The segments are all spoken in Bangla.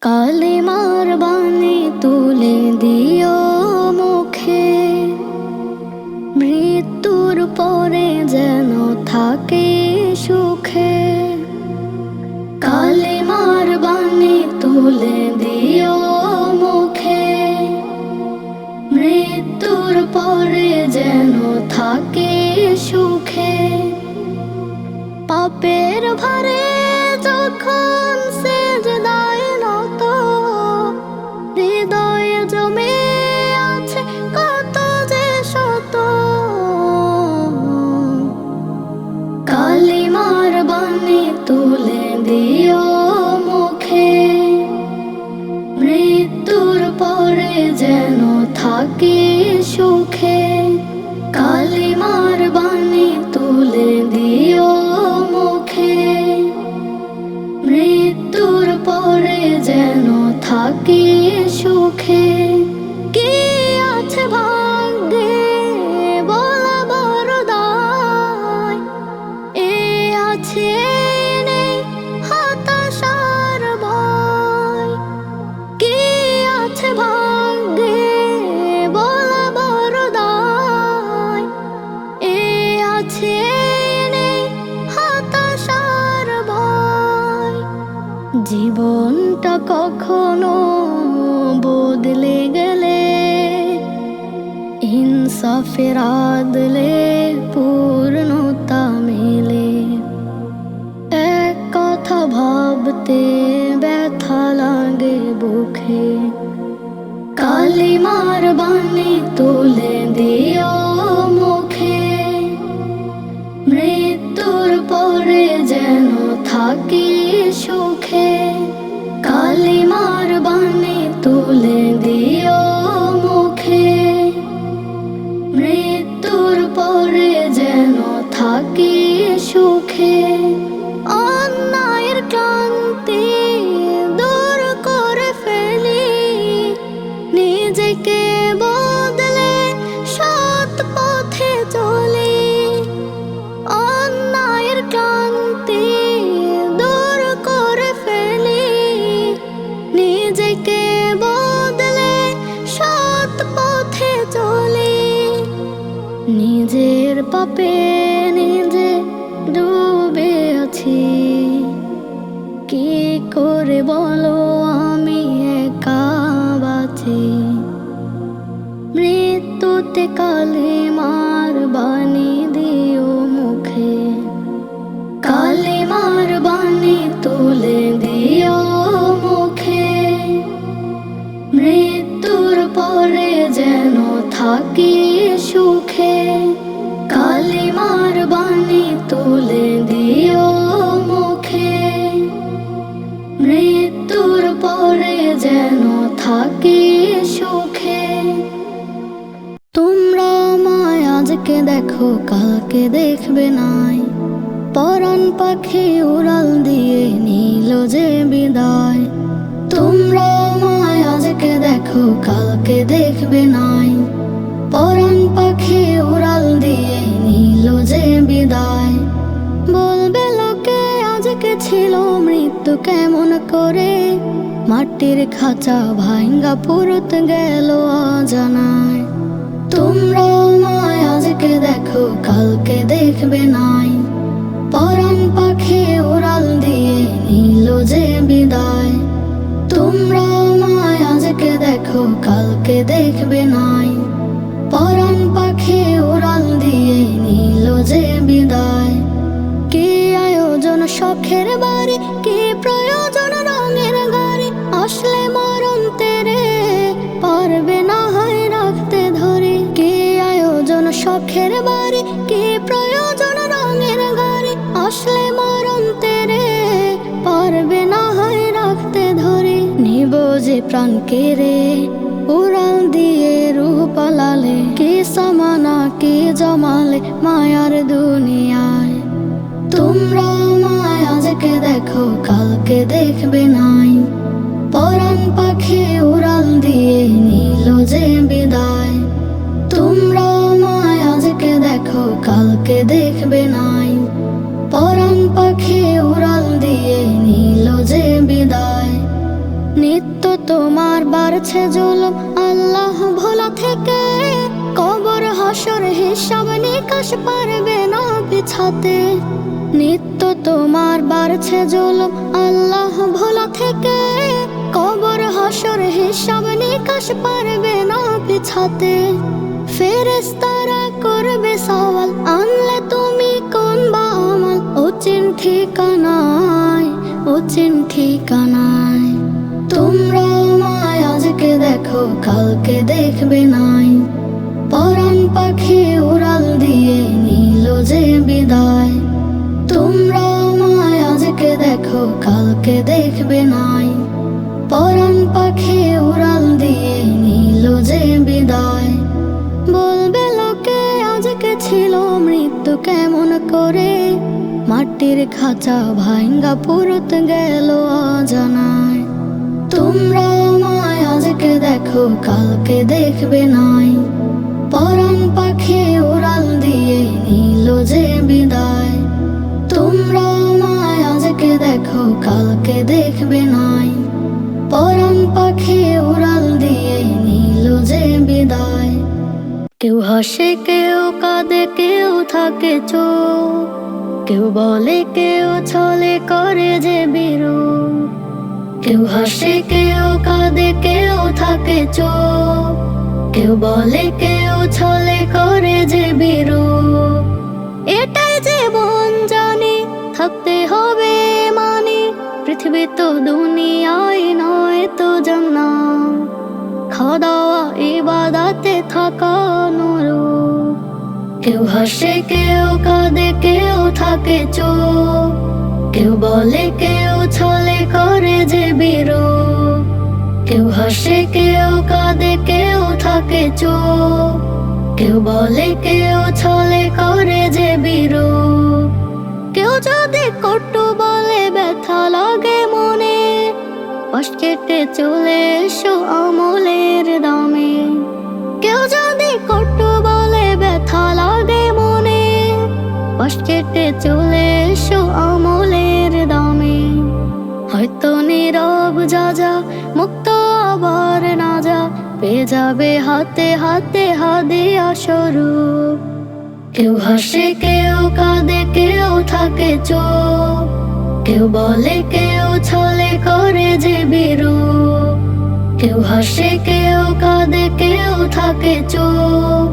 কালিমার বাণী তুলে দিও মুখে। মৃত্যুর পরে যেন থাকে সুখে। কালিমার বাণী তুলে দিও মুখে। মৃত্যুর পরে যেন থাকে সুখে। পাপের ভারে যখন সেজদায় পরে যেন থাকে সুখে। কালিমার বাণী তুলে দিও মুখে। মৃত্যুর পরে যেন থাকে ইনসাফের আদলে পূর্ণতা মেলে। এক কথা ভাবতে ব্যথা লাগে বুকে। কালিমার বাণী তুলে দিও মুখে। মৃত্যুর পরে যেন থাকি সুখে। কালিমার নিজেকে বদলে সৎ পথে চলি। অন্যায়ের ক্লান্তি দূর করে ফেলি। নিজেকে বদলে সৎ পথে চলি। নিজের পাপে নিজে ডুবে আছি। কি করে বলো মৃত্যুতে কালে মার বাণী দিও মুখে। কালে মার বাণী তুলে দিও মুখে। মৃত্যুর পরে যেন থাকি সুখে। কালিমার বাণী তুলে দিও মুখে। মৃত্যুর পরে যেন থাকি কালকে দেখবে নাই? পরাণ পাখি উড়াল দিয়ে নিল যে বিদায়। তোমরা আমায় আজকে দেখো, কালকে দেখবে নাই। পরাণ পাখি উড়াল দিয়ে নিল যে বিদায়। বলবে লোকে, আজকে ছিল মৃত্যু কেমন করে? মাটির খাঁচা ভাঙ্গা পুরুত গেল অজানায়। কালকে দেখবে নাই। পরাণ পাখি উড়াল দিয়ে নিল যে বিদায়। তোমরা আমায় আজকে দেখো, কালকে দেখবে নাই। পরাণ পাখি উড়াল দিয়ে নিল যে বিদায়। কি আয়োজন শখের বাড়ি, কি প্রয়োজন রঙের গাড়ি। আসলে মরণ তেরে পারবে না হয় রাখতে ধরে। কি আয়োজন শখের বাড়ি যে প্রাণ কেড়ে উড়াল দিয়ে রূহ পালালে, কি সামানা, কি জমালে মায়ার দুনিয়ায়? তোমরা আমায় আজকে দেখো, কালকে দেখবে নাই। পরাণ পাখি উড়াল দিয়ে নিল যে বিদায়। তোমরা আমায় আজকে দেখো, কালকে দেখবে নাই। তোমার বাড়ছে জুলুম, আল্লাহ ভোলা থেকে কবর হাসর হিসাব নিকাশ পারবে না বিছাতে। নিত্য তোমার বাড়ছে জুলুম, আল্লাহ ভোলা থেকে কবর হাসর হিসাব নিকাশ পারবে না বিছাতে। ফেরেস্তারা করবে সওয়াল, আনলে তুমি কোন বা আমাল? অচিন ঠিকানায় অচিন ঠিকানায়। তোমরা আজকে দেখো কালকে দেখবে নাই। পরাণ পাখি উড়াল দিয়ে নিল যে বিদায়। তোমরা আমায় আজকে দেখো, কালকে দেখবে নাই। পরাণ পাখি উড়াল দিয়ে নিল যে বিদায়। বলবে লোকে, আজকে ছিল মৃত্যু কেমন করে? মাটির খাঁচা ভাঙ্গা পুরত গেল অজানায়। তোমরা আমায় আজকে দেখো, কালকে দেখবে নাই। পরাণ পাখি উড়াল দিয়ে নিল যে বিদায়। তোমরা আমায় আজকে দেখো, কালকে দেখবে নাই। পরাণ পাখি উড়াল দিয়ে নিল যে বিদায়। কেউ হাসে, কেউ কাঁদে, কেউ থাকে চোখ। কেউ বলে, কেউ ছলে করে যে বিরু কেউ হাসে, কেউ কাঁদে, কেউ থাকে চোখ কেউ বলে, কেউ ছলে করে যে বিরু এটাই যে জীবন জানি, থাকতে হবে মানে। পৃথিবী তো দুনিয়ায় নয় তো জান্না খাওয়া ইবাদাতে থাকা নুরু কেউ হাসে, কেউ কাঁদে, কেউ থাকে চোখ কেউ বলে, কেউ যে বিরু। কেউ হাসে, কেউ কাঁদে, কেউ থাকে চোখ কেউ বলে, কেউ ছলে করে যে বিরু। কেউ যদি কটু বলে, ব্যথা লাগে মনে। পাশ কেটে চলে এসো আমলের দামে। কেউ যদি কটু বলে, ব্যথা লাগে মনে। পাশ কেটে চলে এসো হয়তো নীরব যা যা মুক্ত আবার না যা পেয়ে যাবে হাতে হাতে হাদিয়া স্বরূপ। কেউ হাসে, কেউ কাঁদে, কেউ থাকে চোখ কেউ বলে, কেউ ছলে করে যে বিরু কেউ হাসে, কেউ কাঁদে, কেউ থাকে চোখ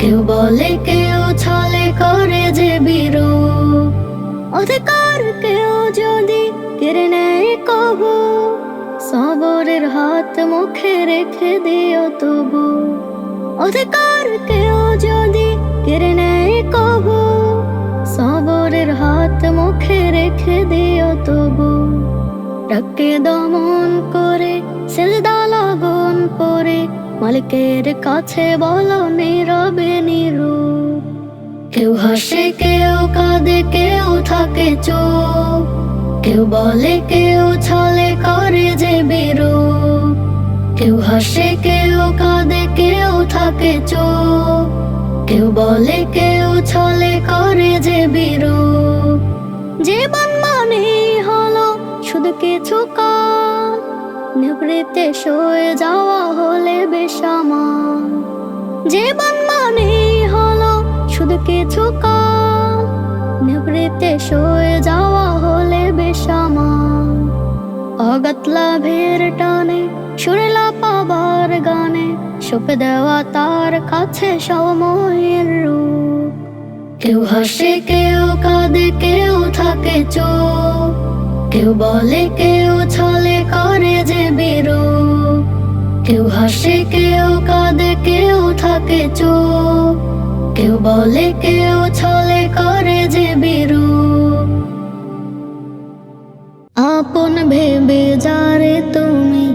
কেউ বলে, কেউ ছলে করে যে বিরু অধিকার কেউ যদি কেড়ে নেয় কবু সবরের হাত মুখে রেখে দিও তবু। অধিকার কেউ যদি কেড়ে নেয় কবু সবরের হাত মুখে রেখে দিও তবু। ডাকে দমন করে সেজদা লগন পরে মালিকের কাছে বলো নীরবে নিরু। কেউ হাসে, কেউ কাঁদে, কেউ থাকে চোখ কেউ বলে, কেউ ছলে করে যে বেরো কেউ হাসে, কেউ কাঁদে, কেউ থাকে চোখ কেউ বলে, কেউ ছলে করে যে বিরু জীবন মানে হলো শুধু কিছু কাল নিবৃত্তে সয়ে যাওয়া হলে বেসামাল জীবন কিছু কাল। নিবৃত্তে সয়ে যাওয়া হলে বেসামাল অগত লাভের টানে, সুরেলা পাবার গানে সপে দেওয়া তার কাছে সময়ের রূপ। কেউ হাসে, কেউ কাঁদে, কেউ থাকে চোখ কেউ বলে, কেউ ছলে করে যে বিরু কেউ হাসে, কেউ কাঁদে, কেউ থাকে চোখ কেউ বলে, কেউ ছলে করে যে বিরু। আপন ভেবে যারে তুমি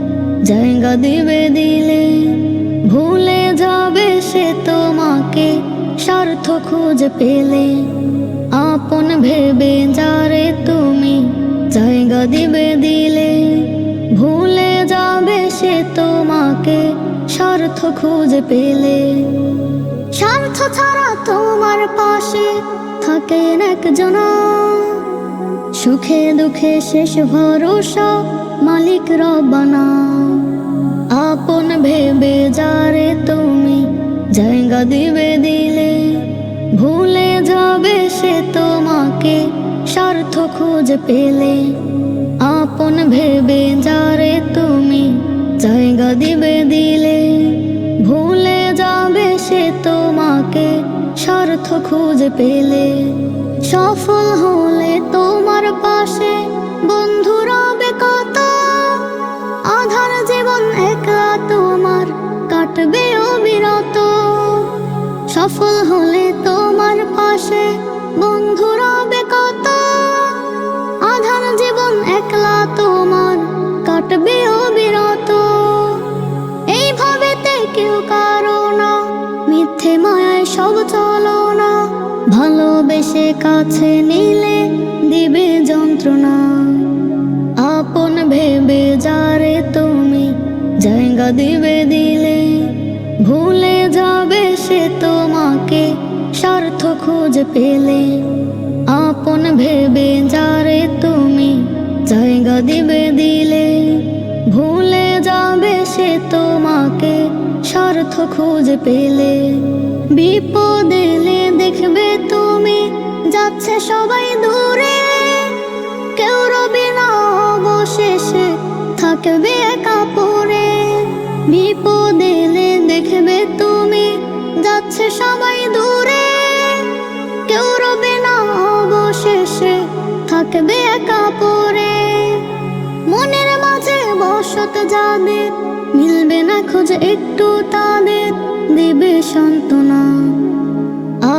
জায়গা দিবে দিলে, ভুলে যাবে সে তোমাকে স্বার্থ খুঁজে পেলে। আপন ভেবে যারে তুমি জায়গা দিবে দিলে, ভুলে যাবে সে তোমাকে স্বার্থ খুঁজে পেলে। স্বার্থ ছাড়া তোমার পাশে থাকেন একজন। সুখে দুঃখে শেষ ভরসা মালিক রবানা। আপন ভেবে যারে তুমি জায়গা দিবে দিলে, ভুলে যাবে সে তোমাকে স্বার্থ খুঁজে পেলে। আপন ভেবে যারে তুমি জায়গা দিবে দিলে ভুলে যাবে সে তোমাকে, স্বার্থ খুঁজে পেলে। সফল হলে তোমার পাশে বন্ধুরা রবে কত আধার জীবন একা তোমার কাটবে অবিরত। সফল হলে তোমার পাশে বন্ধুরা রবে কত আধার জীবন একলা তোমার কাটবে ভালোবেসে কাছে নিলে দিবে যন্ত্রণা। আপন ভেবে যারে তুমি জায়গা দিবে দিলে, ভুলে যাবে সে তোমাকে স্বার্থ খোঁজ পেলে। আপন ভেবে যারে তুমি জায়গা দিবে দিলে, ভুলে যাবে সে তোমাকে স্বার্থ খোঁজ পেলে। বিপদ দেখবে তুমি যাচ্ছে সবাই দূরে। কেউ রবে না অবশেষে থাকবে একা পড়ে। বিপদ দেখবে তুমি, যাচ্ছে সবাই দূরে। কেউ রবে না অবশেষে থাকবে একা পড়ে। মনের মাঝে বসত যাদের, মিলবে না খোঁজ একটু তাদের। দেবে সান্ত্বনা,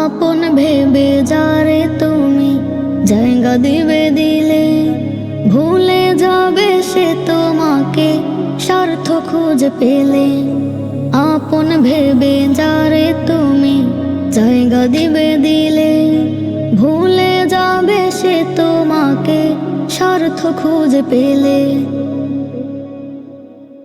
আপন ভেবে যারে দিবে দিলে ভুলে যাবে সে তোমাকে, স্বার্থ খুঁজে পেলে। আপন ভেবে যারে তুমি জায়গা দিবে দিলে, ভুলে যাবে সে তোমাকে, স্বার্থ খুঁজে পেলে।